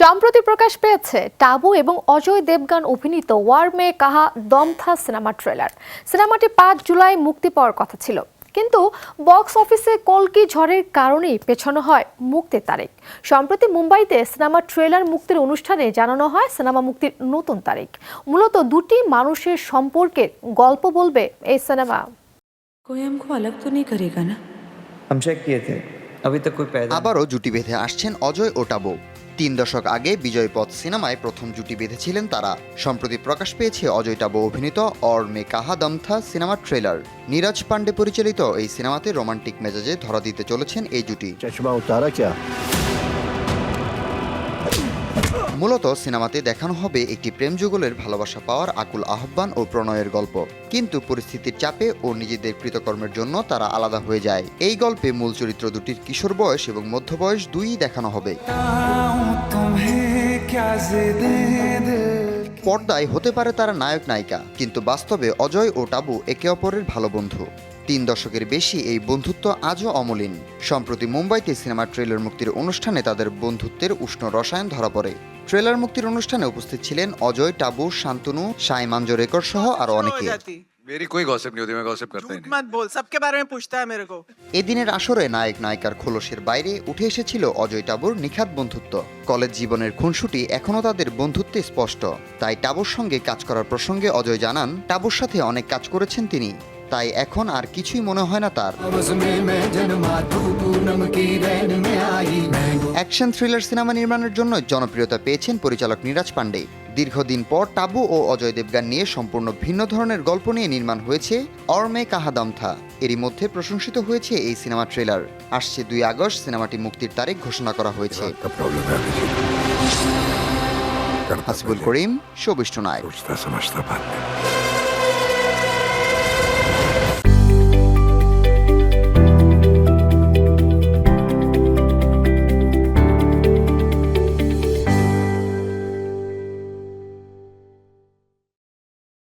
সম্প্রতি প্রকাশ পেয়েছে টাবু এবং অজয় দেবগান অভিনীত ওয়ার মে কাহা দমথা সিনেমা ট্রেলার সিনেমাটি পাঁচ জুলাই মুক্তি পাওয়ার কথা ছিল কিন্তু বক্স অফিসে কলকি ঝড়ের কারণেই পেছানো হয় মুক্তির তারিখ সম্প্রতি মুম্বাইতে সিনেমা ট্রেলার মুক্তির অনুষ্ঠানে জানানো হয় সিনেমা মুক্তির নতুন তারিখ মূলত দুটি মানুষের সম্পর্কের গল্প বলবে এই সিনেমা कोई हमको अलग तो नहीं करेगा ना हम चेक किए थे अभी तक कोई पैदा আবারও জুটি বেঁধে আসছেন অজয় ও টাবু তিন দশক আগে বিজয়পথ সিনেমায় প্রথম জুটি বেঁধেছিলেন তারা। সম্প্রতি প্রকাশ পেয়েছে অজয় টাবু অভিনীত অর মে কাহা দমথা সিনেমার ট্রেলার। নীরাজ পাণ্ডে পরিচালিত এই সিনেমাতে রোমান্টিক মেজাজে ধরা দিতে চলেছেন এই জুটি। মূলত সিনেমাতে দেখানো হবে একটি প্রেম যুগলের ভালোবাসা পাওয়ার আকুল আহ্বান ও প্রণয়ের গল্প। কিন্তু পরিস্থিতির চাপে ও নিজেদের কৃতকর্মের জন্য তারা আলাদা হয়ে যায়। এই গল্পে মূল চরিত্র দুটির কিশোর বয়স এবং মধ্য বয়স দুইই দেখানো হবে। পর্দায় হতে পারে তারা নায়ক, নায়িকা, কিন্তু বাস্তবে অজয় ও টাবু একে অপরের ভালো বন্ধু। তিন দশকের বেশি এই বন্ধুত্ব আজও অমলিন। সম্প্রতি মুম্বাইতে সিনেমার ট্রেলার মুক্তির অনুষ্ঠানে তাদের বন্ধুত্বের উষ্ণ রসায়ন ধরা পড়ে। ট্রেলার মুক্তির অনুষ্ঠানে উপস্থিত ছিলেন অজয় টাবু শান্তনু সাই মাঞ্জরেকর সহ আরও हो অনেকে जाती मेरी कोई गॉसिप नहीं होती मैं गॉसिप करता ही झूठ नहीं मत बोल सबके बारे में पूछता है मेरे को এদিনের আসরে নায়ক নায়িকার খোলসের বাইরে উঠে এসেছিল অজয় টাবুর নিখাত বন্ধুত্ব কলেজ জীবনের খুনসুটি এখনও তাদের বন্ধুত্বে স্পষ্ট তাই টাবুর সঙ্গে কাজ করার প্রসঙ্গে অজয় জানান টাবুর সাথে অনেক কাজ করেছেন তিনি তাই এখন আর কিছুই মনে হয় না তার। অ্যাকশন থ্রিলার সিনেমা নির্মাণের জন্য জনপ্রিয়তা পেয়েছেন পরিচালক নীরাজ পান্ডে দীর্ঘদিন পর টাবু ও অজয় দেবগান নিয়ে সম্পূর্ণ ভিন্ন ধরনের গল্প নিয়ে নির্মাণ হয়েছে অর্মে কাহাদামথা এরই মধ্যে প্রশংসিত হয়েছে এই সিনেমা ট্রেলার আসছে দুই আগস্ট সিনেমাটি মুক্তির তারিখ ঘোষণা করা হয়েছে। হাসিবুল করিম শোবিষ্ট নায়ক।